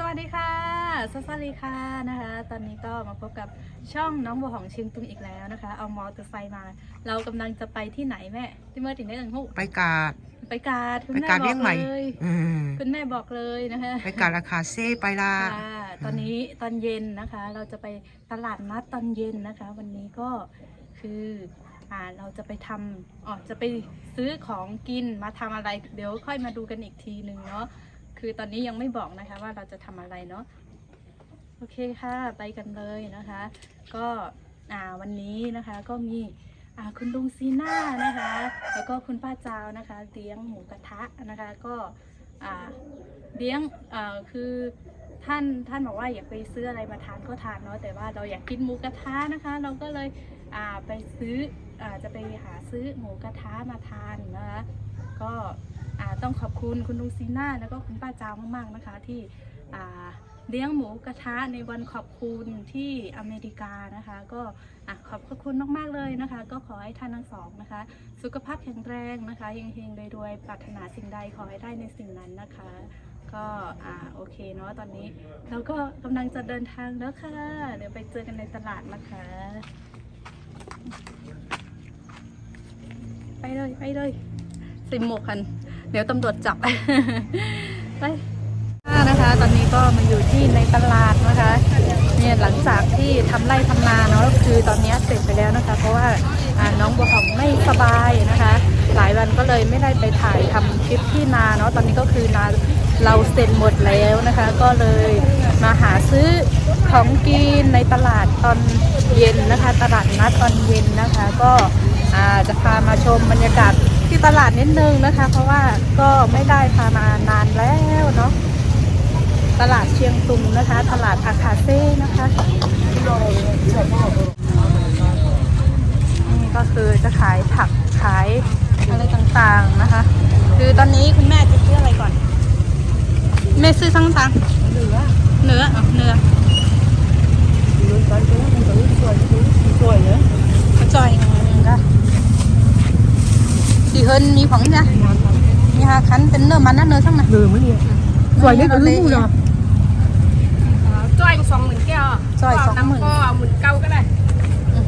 สวัสดีค่ะสวัสดีค่ะนะคะ ตอนนี้ก็มาพบกับช่องน้องบัวของเชียงตุงอีกแล้วนะคะ เอามอเตอร์ไซค์มา เรากำลังจะไปที่ไหนแม่ที่เมื่อถึงได้เอิงหูไปกาด ไปกาดคุณไปแม่กาดบเลี้อยกงใหม่ เลยอืมคุณแม่บอกเลยนะคะไปกาดราคาเซ่ไปละค่ะตอนนี้ตอนเย็นนะคะ เราจะไปตลาดนัดตอนเย็นนะคะ วันนี้ก็คืออ่าเราจะไปทำอ๋อจะไปซื้อของกินมาทำอะไร เดี๋ยวค่อยมาดูกันอีกทีหนึ่งเนาะ คือตอนนี้ยังไม่บอกนะคะว่าเราจะทำอะไรเนาะโอเคค่ะไปกันเลยนะคะ ก็วันนี้นะคะก็มีคุณลุงซีน่านะคะ แล้วก็คุณป้าจาวนะคะเลี้ยงหมูกระทะนะคะก็เลี้ยงคือท่านท่านบอกว่าอยากไปซื้ออะไรมาทานก็ทานเนาะแต่ว่าเราอยากกินหมูกระทะนะคะ เราก็เลยไปซื้ออจะไปหาซื้อหมูกระทะมาทานนะคะก็ ต้องขอบคุณคุณลุงซีน่าแล้วก็คุณป้าจาวมากๆนะคะ ที่เลี้ยงหมูกระทะในวันขอบคุณที่อเมริกานะคะ ก็อขอบคุณมากๆเลยนะคะ ก็ขอให้ท่านทั้งสองนะคะ สุขภาพแข็งแรงนะคะเฮงๆรวยๆปรารถนาสิ่งใดขอให้ได้ในสิ่งนั้นนะคะ ก็อ่าโอเคเนาะตอนนี้เราก็กำลังจะเดินทางแล้วค่ะ เดี๋ยวไปเจอกันในตลาดนะคะ ไปเลยไปเลยใส่หมวกกัน เดี๋ยวตำรวจจับ ไปนะคะ ตอนนี้ก็มาอยู่ที่ในตลาดนะคะ เนี่ยหลังจากที่ทำไร่ทำนาเนาะคือตอนนี้เสร็จไปแล้วนะคะ เพราะว่าน้องบัวหอมไม่สบายนะคะ หลายวันก็เลยไม่ได้ไปถ่ายทำคลิปที่นาเนาะตอนนี้ก็คือนาเราเสร็จหมดแล้วนะคะ ก็เลยมาหาซื้อของกินในตลาดตอนเย็นนะคะ ตลาดนัดตอนเย็นนะคะ ก็จะพามาชมบรรยากาศ ที่ตลาดนิดนึงนะคะ เพราะว่าก็ไม่ได้พามานานแล้วเนาะตลาดเชียงตุงนะคะ ตลาดอาคาเซ่นะคะนี่ก็คือจะขายผักขายอะไรต่างๆนะคะ คือตอนนี้คุณแม่จะซื้ออะไรก่อน แม่ซื้อทั้งต่างเนื้อเนื้ออะเนื้อข้าวจอยก็ สีเฮินมีของจ้ะมีฮาคันเป็นเนื้อมันนะเนื้อทั้งนั้นลืมไหมเนี่ยสวยเนี่ยก็ลืมอยู่จ้อยสองหมื่นแก้วจ้อยสองหมื่นก็เอาหมื่นเก้าก็ได้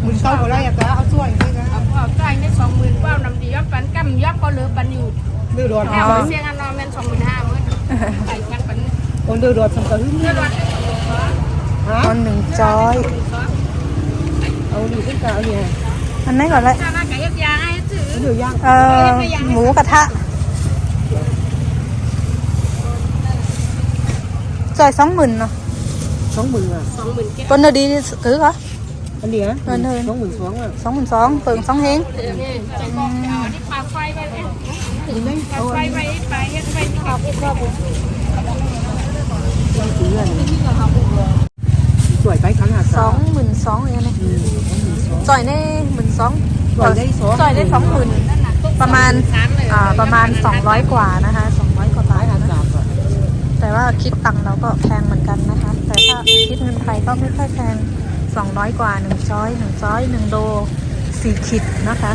มึงเข้าก็ได้อะแต่เอาสวยนี่นะเอาเอาจ้อยได้สองหมื่นก็เอานำดียับปันกั้มยับก็เหลือปันอยู่ดื้อดอดแนวเสียงอันนอมันสองหมื่นห้าหมื่นใส่กันปันคนดื้อดอดสังกัดเนื้อร้อนฮะคนหนึ่งจอยเอาดีขึ้นกาเนี่ยอันไหนก่อนเลยถ้าว่าไก่ยับยาให้ ถือดื้อย่างเอ่อหมูกระทะจ่ายสองหมื่นเนาะสองหมื่นอะสองหมื่นแก้วคนเดียวดีคือเหรออันเนี้ยเออเนินสองหมื่นสองอะสองหมื่นสองเปิงสองเฮงใจบอกเอาที่ปากไฟไปเลยปากไฟไปไปเฮ็ดไปที่เขาพูดว่าซื้ออันนี้สวยไปขนาดสองหมื่นสองอย่างนี้จ่ายในหมื่นสอง สวยได้สองจ่ายได้สองหมื่นประมาณอ่าประมาณสองร้อยกว่านะคะสองร้อยกว่าบาทอานะจารย์อะแต่ว่าคิดตังค์เราก็แพงเหมือนกันนะคะ แต่ถ้าคิดเงินไทยก็ไม่ค่อยแพง200กว่า1ช้อย1ช้อย1โล4ขีดนะคะ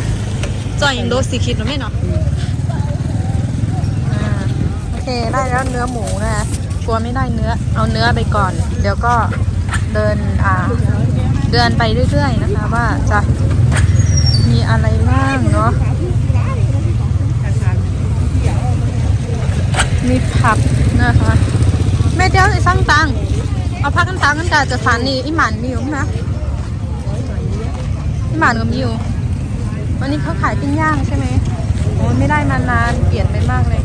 จ่อย1โล4ขีดหรือไม่เนาะอ่าโอเคได้แล้วเนื้อหมูนะคะกลัวไม่ได้เนื้อเอาเนื้อไปก่อน เดี๋ยวก็เดินอ่าเดินไปเรื่อยๆนะคะ ว่าจะมี อะไรบ้างเนาะ มีผักนะคะแม่เดียวไอ้สั่งตังเอาพักกันตังกันกะจะสานีอิหมันมีอยู่นะอิหมันก็มีอยู่ วันนี้เขาขายปิ้งย่างใช่ไหมโอ้ไม่ได้มานานเปลี่ยนไปมากเลย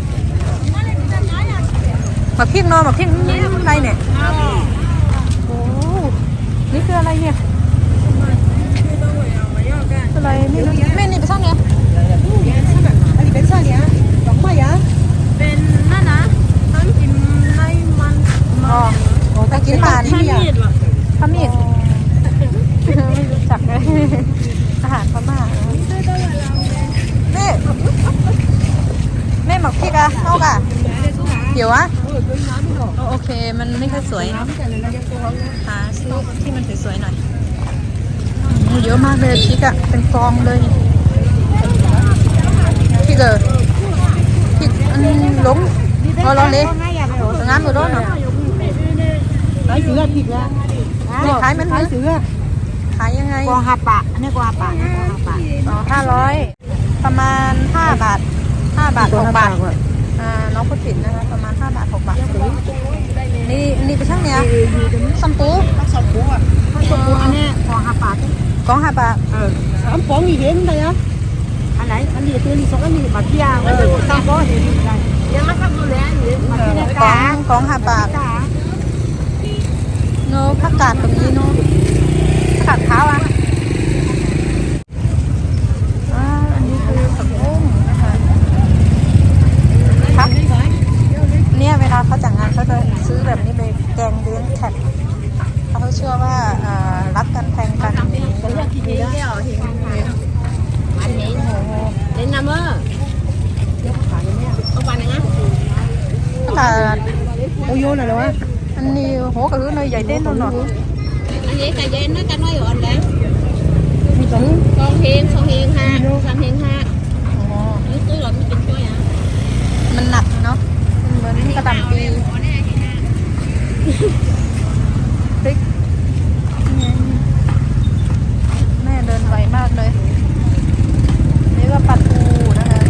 หมักพริกนอะหมักพริกนี่อะไรเนี่ยโอ้นี่คืออะไรเนี่ย อะไรไม่รู้แม่นี่ไปซ่อนเนี่ยอันนี้เป็นซ่าเนี่ยดอกไม้อะเป็นนั่นนะน้ำจิ้มในมันอ๋อไปกินผ่านท่านมีดหรอพม่าไม่รู้จักเลยอาหารพม่าแม่แม่หมักพริกอะเอากะเดี๋ยวอะโอเค มันไม่ค่อยสวยหาซื้อที่มันสวยๆหน่อยโอ้ เยอะมากเลยพริกอะเป็นฟองเลยพริกเออพริกอันหลงเราเราเลยงานหมดแล้วเนาะขายเสือผิดแล้วนี่ขายมันขายเสือขายยังไงกอฮาปะอันนี้กอฮาปะกอฮาปะอ๋อห้าร้อยประมาณห้าบาทห้าบาทหกบาทอ่าน้องพูดผิดนะคะประมาณห้าบาทหกบาทนี่นี่เป็นช่างเนี้ยซัมปูสองปูอะสองปูอันนี้กอฮาปะกองห้าบาทเออสามป๋องอีเห็นได้อะ อันไหนอันนี้ตัวนี้สองอันนี้บัตรยาเออสามป๋องเห็นได้ยังไม่ทำดูแลอยู่บัตรยาก องกองห้าบาทโนผักกาดตรงนี้โนผักกาดขาวอะอ่าอันนี้คือผักบุ้งนะคะครับเนี่ยเวลาเขาจัดงานเขาจะซื้อแบบนี้ไปแกงเลี้ยงแขกเขาเชื่อว่าอ่ารักกันแทงกัน เล่นน้ำเออเดี๋ยวขายเนี่ยเอาไปนะ ผักกาด โอโยนอะไรวะ อันนี้ โหกระหือเนยใหญ่เด่นตัวหนออันนี้แต่เย็นนะกันน้อยอ่อนแล้ว มีสอง สองเพลงสองเพลงห้าสามเพลงห้า อ๋อ นี่ตู้หลอดมันเป็นช่วยอะ มันหนักเนาะมันเหมือนกระดำปีพริกแม่เดินไวมากเลย นี่ก็ปลาทูนะคะ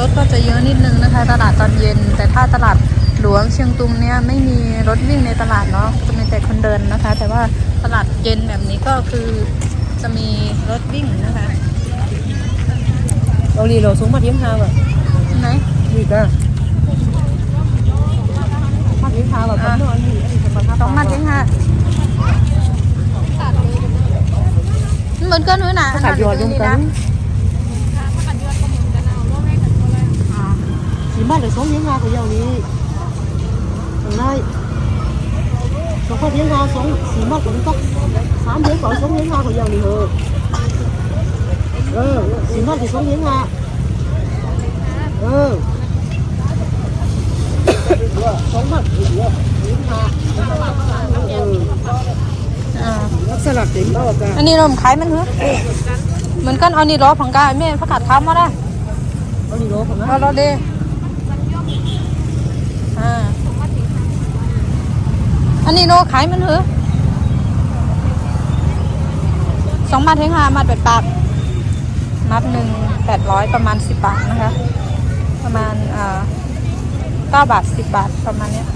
รถก็จะเยอะนิดนึงนะคะ ตลาดตอนเย็น แต่ ถ้าตลาดหลวงเชียงตุงเนี่ยไม่มีรถวิ่งในตลาดเนาะจะมีแต่คนเดินนะคะ แต่ว่าตลาดเย็นแบบนี้ก็คือจะมีรถวิ่งนะคะเราลีเราสูงมาเทียมทาแบบไหนนี่ก็มาเทียมทาแบบคนนอนนี่อันนี้สมบัติสองมัดเองค่ะมันเหมือนกันด้วยนะขาดยอดยงกัน สีบ้านเลยสองเทียมทาของเยานี้ทางได้เราก็เทียมทาสองสีบ้านของก็สามเทียมสองสองเทียมทาของเยานี้เออเออสีบ้านที่สองเทียมทาเออสองบ้านเดียวเทียมทาเอออ่าลักษณะเต็มแล้วกันอันนี้เราขายมันเหรอเหมือนกันเอานี่รอผังกายแม่ประกาศค้ามาได้เอาดีโลของนะเอาเราเดอ่า อันนี้โลขายมันเหรอสองมัดเทงหามัดแปดปากมัดหนึ่งแปดร้อยประมาณสิบบาทนะคะ ประมาณเก้าบาทสิบบาทประมาณเนี้ย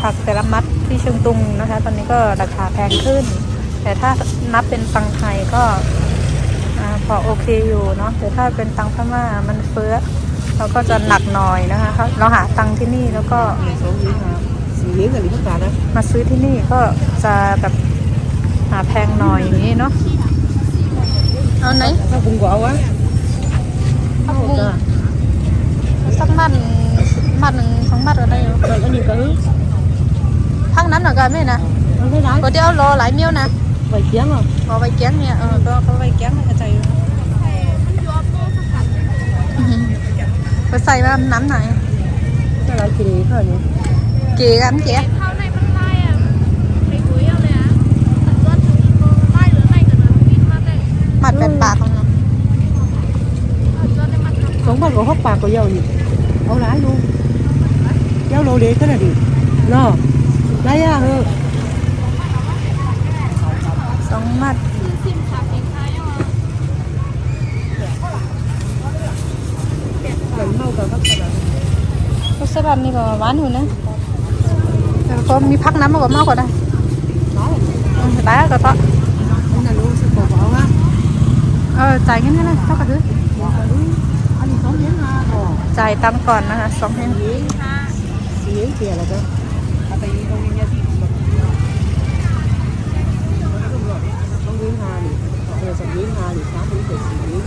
ผักแต่ละมัดที่เชียงตุงนะคะ ตอนนี้ก็ราคาแพงขึ้น แต่ถ้านับเป็นตังไทยก็พอโอเคอยู่เนาะแต่ถ้าเป็นตังพม่ามันเฟ้อเราก็จะหนักหน่อยนะคะเราหาตังที่นี่แล้วก็ สองลิ้นค่ะสี่ลิ้นกับลิ้นกานะมาซื้อที่นี่ก็จะแบบหาแพงหน่อยอย่างนี้เนาะเอาไหนถ้าบุงกว่าเอาวะผักบุ้งสักมัดมัดหนึ่งสองมัดก็ได้อยู่แต่อันนี้ก็เออพักนั้นหน่อยก็ไม่นะมันไม่ได้ก็เดี๋ยวรอหลายเมียวนะใบเคียงอะพอไปแก๊งเนี่ยเออก็เขาไปแก๊งกระจายอยู่อือหือไปใส่ว่าน้ำไหนจะไรกินเท่านี้เก๋กันเก๋ข้าวในมันไล่อะไปคุยเอาเลยอะรถถึงโมไล่หรือไล่กันนะบินมาแต่หมัดเป็นปากของเนาะรถในมันสองบาทก็หกปากก็เยานี่เอาหลายดูเยาโลเด็กขนาดนี้เนาะไรอะเออสองหมัดซิมขาเพลงไทยอะเหมือนเมากับพักกันก็สลัดนี่ก็หวานอยู่นะ แต่ก็มีพักน้ำมากกว่ามากกว่าได้น้อยอืมได้ก็ต่อมันน่ะรู้สึกบอกเอาวะเออจ่ายเงินให้เลยเท่ากับคือบอกเอาดิอันนี้สองลิ้นมาบอกจ่ายตังค์ก่อนนะคะสองเพนสี่สี่ลิ้นเปลี่ยนแล้วก็เอาไปตรงนี้เนี่ยที่สองลิ้นมาดิเออสองลิ้นมาดิสามลิ้นเป็นสี่ลิ้น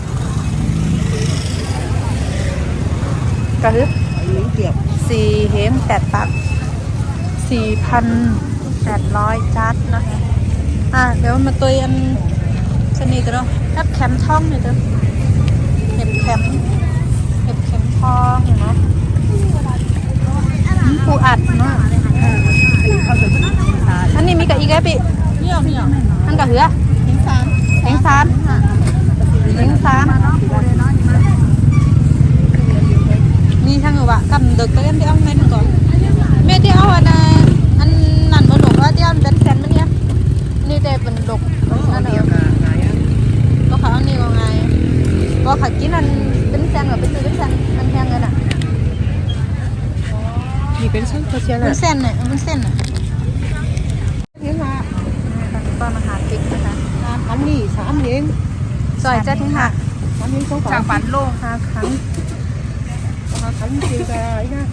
ก็คือลิ้นเปลี่ยนสี่เหมแปดปาก สี่พันแปดร้อยจัดนะคะ อะ เดี๋ยวมาตัวอันชนิดกันเนาะแอปแคมท่องหน่อยเถอะเห็บแคมเห็บแคมทองเนาะปูอัดเนาะอันนี้มีกับอีกแอปอีกนี่อะนี่อะอันกับเหือเห็นสามแหงสามแหงสามเหนูอะ cầm được cái em đi ăn men còn mẹ đi ăn anh anh nằm ở lục á đi ăn bánh sen bên nhá นี่แต่เป็นลกนั่นเองก็เขาอันนี้ก็ไงก็ขากินอันเป็นแซนกับเป็นเป็นแซนมันแพงเลยน่ะมีเป็นชั้นเขาเชียร์เป็น่ะนเนน่ะเป็นเส้นน่ะเลี้ยงมาตอนอาหารฟิกนะคะอันนี้สามเลี้ยงซอยเจะทิ้งหักสามเลี้ยงสองจากฝันโลกห้าครั้งมาขันจริงกันไอ้นะ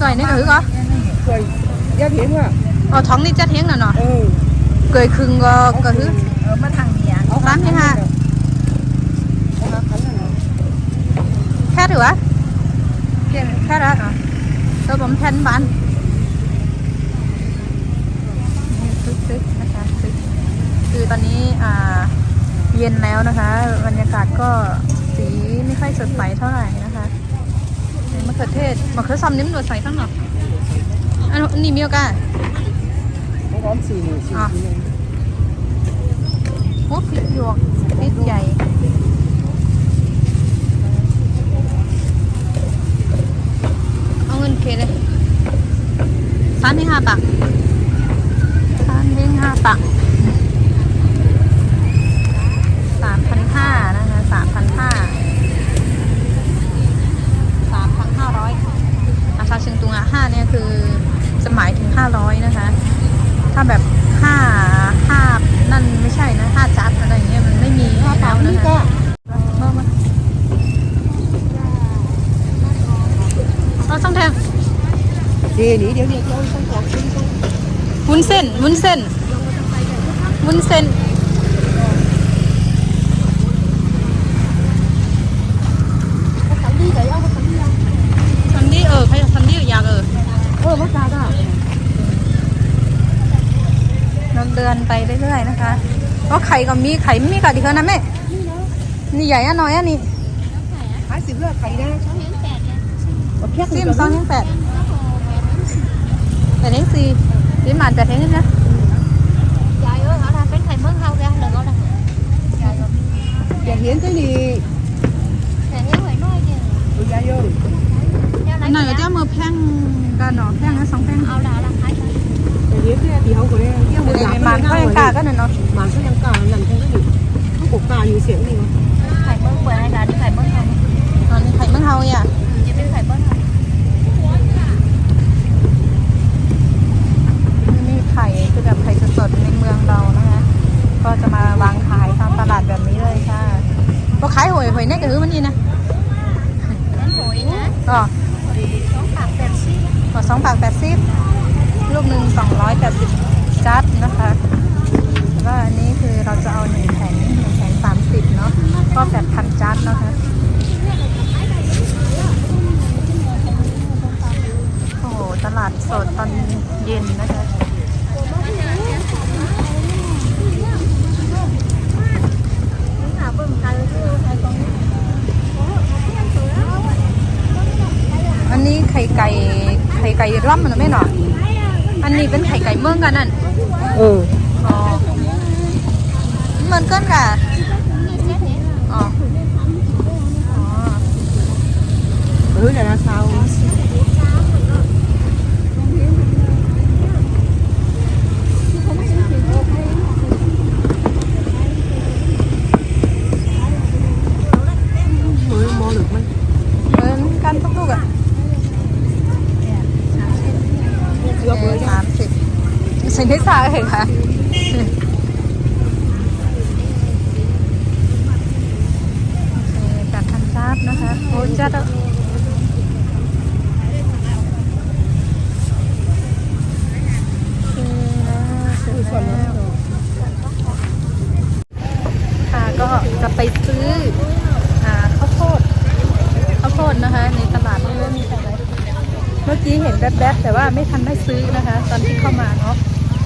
ซอยนี่ก็คือก็เคยยักเห็นว่า เอาท้องนี่จะทิ้งน่ะเนาะเออเกยครึ่งก็ก็คือเออมาทางเนี้ยสามที่ห้าเอามาขันนั่นน่ะแค่ถือวะแค่ละตัวผมแทนบ้านซึกซึกนะคะซึกคือตอนนี้อ่าเย็นแล้วนะคะ บรรยากาศก็สีไม่ค่อยสดใสเท่าไหร่นะคะมะเขือเทศมะเขือซอมนิ้มหนวดใส่ข้างนอกอันนี้มีโอกาสเขา พร้อมสี่สี่อะนี่โอ้พริกหยวกพริกใหญ่ เอาเงินเคเลยสามที่ห้าปากสามที่ห้าปากสามพันห้านะคะสามพันห้าสามพันห้าร้อยอาคาเชิงตุงอะห้าเนี่ยคือจะหมายถึงห้าร้อยนะคะ ถ้าแบบห้าห้านั่นไม่ใช่นะห้าจัดอะไรอย่างเงี้ยมันไม่มีห้าแล้เปล่าวนะนี่คะก็เมื่อมาเราต้องแทงเดี๋ยวนี้เดี๋ยวเดี๋ยวเราต้องบอกซื้อต้องวุ้นเส้นวุ้นเส้นวุ้นเส้น ขันดีไก่เอาขันดีอะ ซันดี้เออใครซันดี้อยากเออ เออมาจ่ายได้ เราเดิน ไปเรื่อยๆนะคะก็ไข่ก็มีไข่ไม่มีกัดอีกแล้วนะแม่นี่ใหญ่อะน้อยอะนี่ขายสิบเลือกไข่นะเอาเพียกซินี่มก่อนสองแห้งแปดแปดแห้งสี่ซิมหมานแปดแห้งนี่นะ Trời ơi, ở đây bánh thầy mướn hao ra, đừng có đây. อยากเห็นตัวนี้ Thầy hiếu phải nói chứ. ตัวยายโย Cho lấy หน่อยก็จะมือแพงกันเนาะแพงนะสองแพง Ở đây là phải อยากเห็นเนี่ยที่เขาคนนี้เที่ยวเดี๋ยวนี้มันก็ยังกล้ากันเนาะมันก็ยังกล้าหลังกันก็ อยู่เขาบอกกล้าอยู่เสียงนี่วะ thầy mướn bữa hay là đi thầy mướn hao. ตอนนี้ไข่เมืองเฮาอะ Chỉ biết thầy mướn hao. นี่ไข่คือแบบไข่สดๆในเมืองเรานะคะ ก็จะมาวางขายตามตลาดแบบนี้เลยค่ะก็ขายหวยหวยเนี่ยก็คือมันนี่นะ Bánh bụi hả? ก็ Số bạc đẹp xí. ก็สองปากแปดสิบลูกหนึ่งสองร้อยแปดสิบ ลูกหนึ่ง280จัดนะคะวก็อันนี้คือเราจะเอาหนึ่งแผงหนึ่งแผงสามสิบเนาะก็แปดพันจัดนะคะโอ้โหตลาดสดตอนเย็นนะคะอันนี้ไข่ไก่ไข่ไก่ร่ำมันไม่หนอ อันนี้เป็นไข่ไก่เมืองกันนั่น เออ อ๋อเหมือนกันค่ะอ๋ออ๋อ เออแต่ละเช้า มือมอหลึกมัน เหมือนกันทุกลูกอะ เกือบเลย สามสิบใส่เนื้อสาเห็นค่ะจัดทันซาบนะคะโอ้จัดอะซื้อแล้วค่ะก็จะไปซื้ออ่าข้าวโพดข้าวโพดนะคะ ในตลาดไม่รู้มีอะไร เมื่อกี้เห็นแวบๆแต่ว่าไม่ทันได้ซื้อนะคะ ตอนที่เข้ามาเนาะ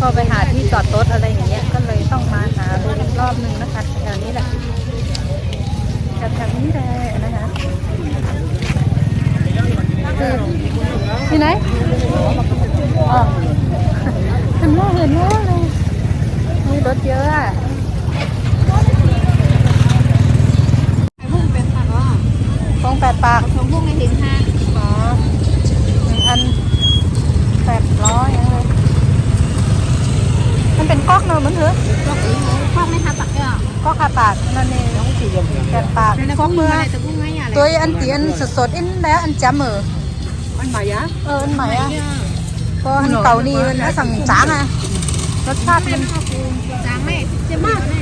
ก็ไปหาที่จอดรถอะไรอย่างเงี้ยก็เลยต้องมาหาดูอีกรอบนึงนะคะแถวนี้แหละแถวๆนี้แหละนะคะคือ ที่ไหนอ๋อเห็นว่าเห็นว่าเลยมีรถเยอะอะ Thầy mướn bánh thầy đó. ฟองแปดปาก Thầy mướn đi ถึงห้าอ๋อหนึ่งอันแปดร้อยยังเลยมันเป็นก๊อกเนอะมันเถอะก็คือพวกไม่ทำปักเนาะก๊อกขาปากนั่นเองแกนปากแล้วก็มืออะไรตะกุ้งไงอะไรตัวอันตีอันสดๆอันแล้วอันจำเออ อันใหม่อะเอออันใหม่อะก็อันเก่านี่มันสั่งจางอะรสชาติมันจางไม่จะมากแน่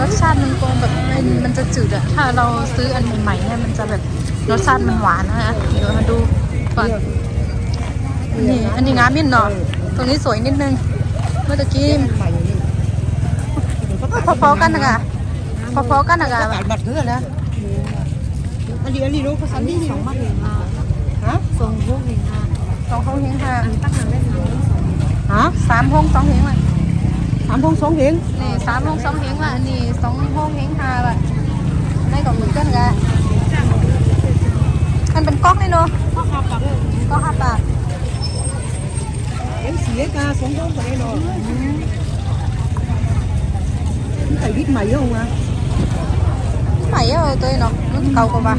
รสชาติมันก็แบบมันมันจะจืดอะถ้าเราซื้ออันใหม่ๆเนี่ยมันจะแบบรสชาติมันหวานนะฮะเดี๋ยวมาดูก่อนนี่อันนี้งามมินเนาะตรงนี้สวยนิดนึงเมื่อตะกี้ใหม่อย่างนี้พอๆกันนะคะพอๆกันนะคะกาดบัตรเพื่อนนะอันนี้อันนี้รู้ภาษาที่สองบัตร ฮะสองห้องเฮงค่ะสองห้องเฮงค่ะฮะสามห้องสองเฮงว่ะสามพงสองเหรียญนี่สามห้องสองเฮงว่ะอันนี้สองห้องเฮงค่ะว่ะในกับมือกันกะมันเป็นก๊อกนี่เนาะก๊อกห้าปากก๊อกห้าปากเหรียญสี่เหรียญกาสองพงกันแน่นอนใส่วิทย์ใหม่เยอะมาใหม่เออตัวเนาะมันเก่ากว่าป่ะ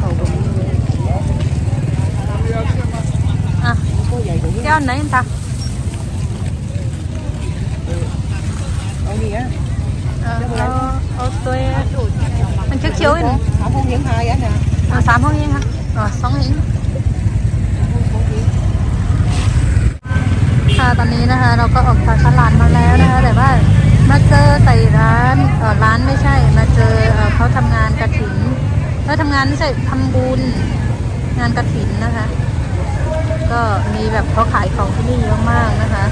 เก่ากว่านี้เลย อะ ก็ ใหญ่กว่านี้เจ้าไหนตาเอานี่ะเออเอาตัวมันเขียวๆอีกสามพงเหรียญหายอะนะสามห้องเฮงค่ะอ๋อสองเฮงค่ะตอนนี้นะคะเราก็ออกจากตลาดมาแล้วนะคะแต่ว่ามาเจอใส่ร้านเออร้านไม่ใช่มาเจอเออเขาทำงานกระถิ่นเขาทำงานไม่ใช่ทำบุญงานกระถิ่นนะคะ ก็มีแบบเขาขายของที่นี่เยอะมากนะคะ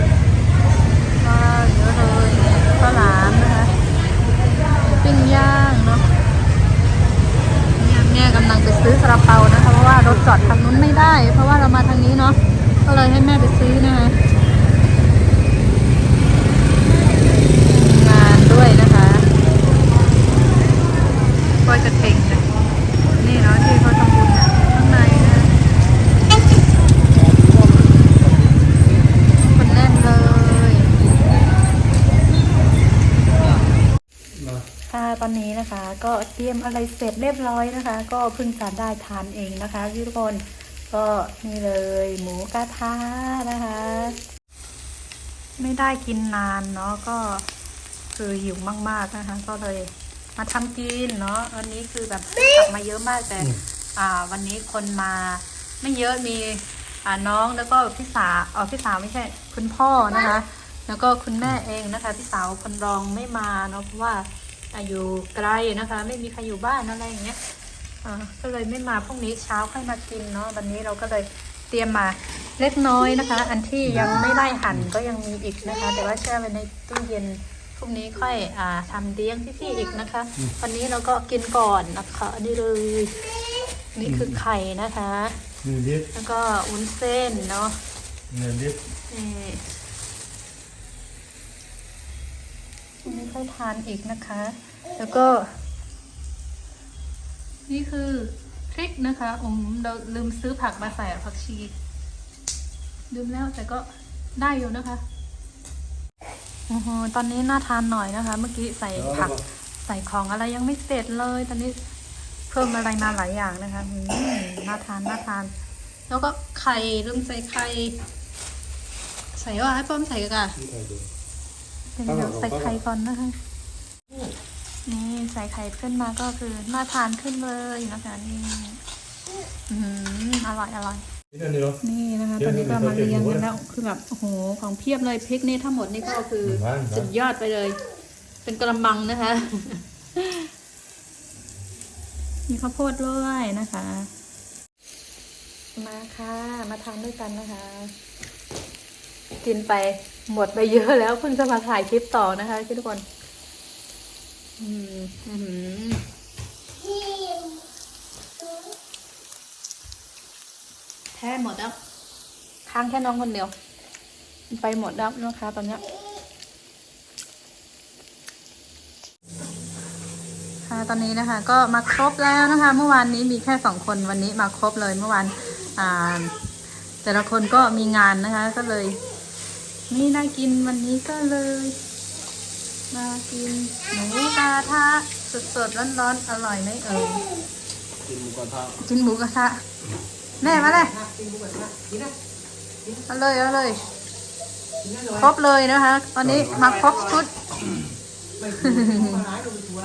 ก็เยอะเลยข้าวหลามนะคะปิ้งย่างเนาะเนี่ยแม่กำลังไปซื้อซาลาเปานะคะ เพราะว่ารถจอดทางนู้นไม่ได้ เพราะว่าเรามาทางนี้เนาะ ก็เลยให้แม่ไปซื้อนะคะงานด้วยนะคะก็จะเพ่งนะนี่เนาะที่เขาทำบุญนะข้างในนะคนแน่นเลย ค่ะตอนนี้นะคะ ก็เตรียมอะไรเสร็จเรีย บร้อยนะคะ ก็เพิ่งจะได้ทานเองนะคะพี่ทุกคนก็นี่เลยหมูกระทะนะคะ ไม่ได้กินนานเนาะก็คือหิวมาก ๆนะคะ ก็เลยมาทำกินเนาะวันนี้คือแบบขับมาเยอะมากแต่ อ่า วันนี้คนมาไม่เยอะมีอ่าน้องแล้วก็พี่สาวอ๋อพี่สาวไม่ใช่ คุณพ่อนะคะ แล้วก็คุณแม่เองนะคะพี่สาวคนรองไม่มาเนาะเพราะว่า อายุไกลนะคะ ไม่มีใครอยู่บ้านอะไรอย่างเงี้ยอ่าก็เลยไม่มาพรุ่งนี้เช้าค่อยมากินเนาะวันนี้เราก็เลยเตรียมมาเล็กน้อยนะคะ อันที่ยังไม่ได้หั่นก็ยังมีอีกนะคะ แต่ว่าแช่ไว้ในตู้เย็นพรุ่งนี้ค่อยอ่าทำเลี้ยงพี่ๆอีกนะคะ วันนี้เราก็กินก่อนนะคะ นี่เลยนี่คือไข่นะคะหนึ่งลิตรแล้วก็วุ้นเส้นเนาะหนึ่ งลิตรนี่อันนี้ค่อยทานอีกนะคะ แล้วก็ นี่คือพริกนะคะผมเราลืมซื้อผักมาใส่อะผักชีลืมแล้วแต่ก็ได้อยู่นะคะโอ้โหตอนนี้น่าทานหน่อยนะคะ เมื่อกี้ใส่ผักใส่ของอะไรยังไม่เสร็จเลย ตอนนี้เพิ่มอะไรมาหลายอย่างนะคะอืมน่าทานน่าทาน แล้วก็ไข่ลืมใส่ไข่ใส่ว่าให้ป้อมใส่กัน ที่ไทยดูเดี๋ยวใส่ไข่ก่อนนะคะ นี่ใส่ไข่ขึ้นมาก็คือน่าทานขึ้นเลยนะคะนี่อืมอร่อยอร่อยนี่นั่นนี่เนาะนี่นะคะเดี๋ตยอวนนี้ก็มาเดี๋ยวเรียงเดี๋กัยวนแล้วคือแบบโอ้โหของเพียบเลยพริกนี่ทั้งหมดนี่ก็คือบ้านบ้านสุดยอดไปเลย เป็นกระมังนะคะ มีข้าวโพดด้วยนะคะ มาค่ะ มาทานด้วยกันนะคะ กินไป หมดไปเยอะแล้วเพิ่งจะมาถ่ายคลิปต่อนะคะทุกคน อืมอื้อหือแท้หมดแล้วค้างแค่น้องคนเดียว ไปหมดแล้วนะคะตอนนี้ค่ะตอนนี้นะคะ ก็มาครบแล้วนะคะ เมื่อวานนี้มีแค่สองคนวันนี้มาครบเลยเมื่อวานอ่าแต่ละคนก็มีงานนะคะ ก็เลย นี่ได้กินวันนี้ก็เลย มากินหมูกระทะสดๆร้อนๆอร่อยไหมเอ่ยกินหมูกระทะกินหมูกระทะแม่มาเลยกินบุกแบบนั้นกินนะเอาเลยเอาเลยกินนั่นเลยครบเลยนะคะตอนนี้มาครบชุดไม่ถูกมาร้ายดูทัว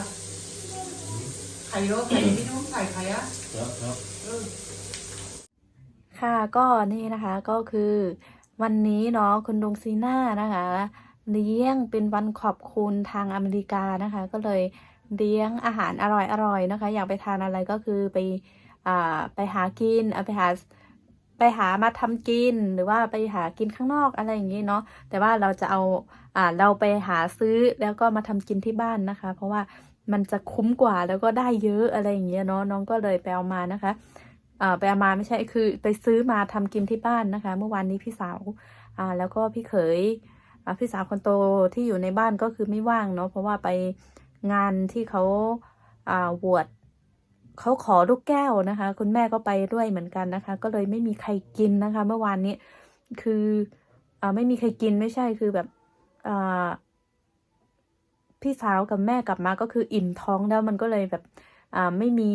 ไข่รสไข่พี่น้องใส่ไข่อะครับครับค่ะก็นี่นะคะก็คือ วันนี้เนาะคุณลุงซีน่านะคะเลี้ยงเป็นวันขอบคุณทางอเมริกานะคะ ก็เลยเลี้ยงอาหารอร่อยๆนะคะ อยากไปทานอะไรก็คือไปอไปหากินเอาไปหาไปหามาทำกินหรือว่าไปหากินข้างนอกอะไรอย่างนี้เนาะแต่ว่าเราจะเอาอ่าเราไปหาซื้อแล้วก็มาทำกินที่บ้านนะคะ เพราะว่ามันจะคุ้มกว่าแล้วก็ได้เยอะอะไรอย่างเงี้ยเนาะน้องก็เลยไปเอามานะคะ ไปเอามาไม่ใช่คือไปซื้อมาทำกินที่บ้านนะคะ เมื่อวานนี้พี่สาวอ่าแล้วก็พี่เขยพี่สาวคนโตที่อยู่ในบ้านก็คือไม่ว่างเนาะเพราะว่าไปงานที่เขาอ่าบวชเขาขอลูกแก้วนะคะ คุณแม่ก็ไปด้วยเหมือนกันนะคะ ก็เลยไม่มีใครกินนะคะ เมื่อวานนี้คืออ่าไม่มีใครกินไม่ใช่คือแบบอ่าพี่สาวกับแม่กลับมาก็คืออิ่มท้องแล้วมันก็เลยแบบอ่าไม่มี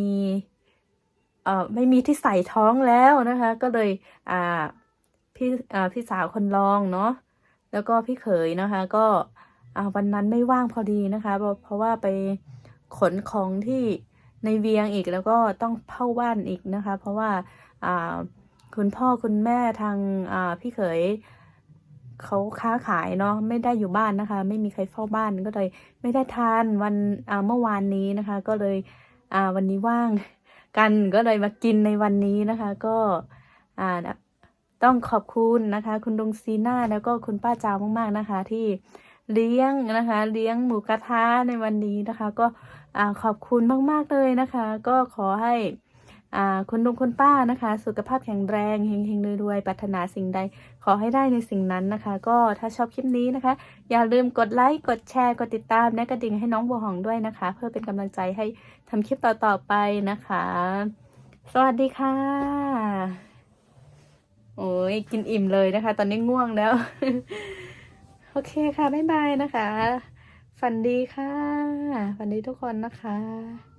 ไม่มีที่ใส่ท้องแล้วนะคะ ก็เลยพี่พี่สาวคนรองเนาะแล้วก็พี่เขยนะคะ ก็วันนั้นไม่ว่างพอดีนะคะ เพราะว่าไปขนของที่ในเวียงอีกแล้วก็ต้องเข้าบ้านอีกนะคะ เพราะว่าคุณพ่อคุณแม่ทางพี่เขยเขาค้าขายเนาะไม่ได้อยู่บ้านนะคะ ไม่มีใครเฝ้าบ้านก็เลยไม่ได้ทานวันเมื่อวานนี้นะคะ ก็เลยวันนี้ว่าง กันก็เลยมากินในวันนี้นะคะ ก็อ่านะต้องขอบคุณนะคะ คุณลุงซีน่าแล้วก็คุณป้าจาวมากๆนะคะ ที่เลี้ยงนะคะ เลี้ยงหมูกระทะในวันนี้นะคะ ก็อ่าขอบคุณมากๆเลยนะคะ ก็ขอให้ คุณลุงคุณป้านะคะ สุขภาพแข็งแรงเฮงๆรวยๆปรารถนาสิ่งใด ขอให้ได้ในสิ่งนั้นนะคะ ก็ถ้าชอบคลิปนี้นะคะ อย่าลืมกดไลค์กดแชร์กดติดตามและกระดิ่งให้น้องบัวหองด้วยนะคะ เพื่อเป็นกำลังใจให้ทำคลิปต่อๆไปนะคะ สวัสดีค่ะ โอ้ยกินอิ่มเลยนะคะ ตอนนี้ง่วงแล้ว โอเคค่ะบ๊ายบายนะคะ ฝันดีค่ะ ฝันดีทุกคนนะคะ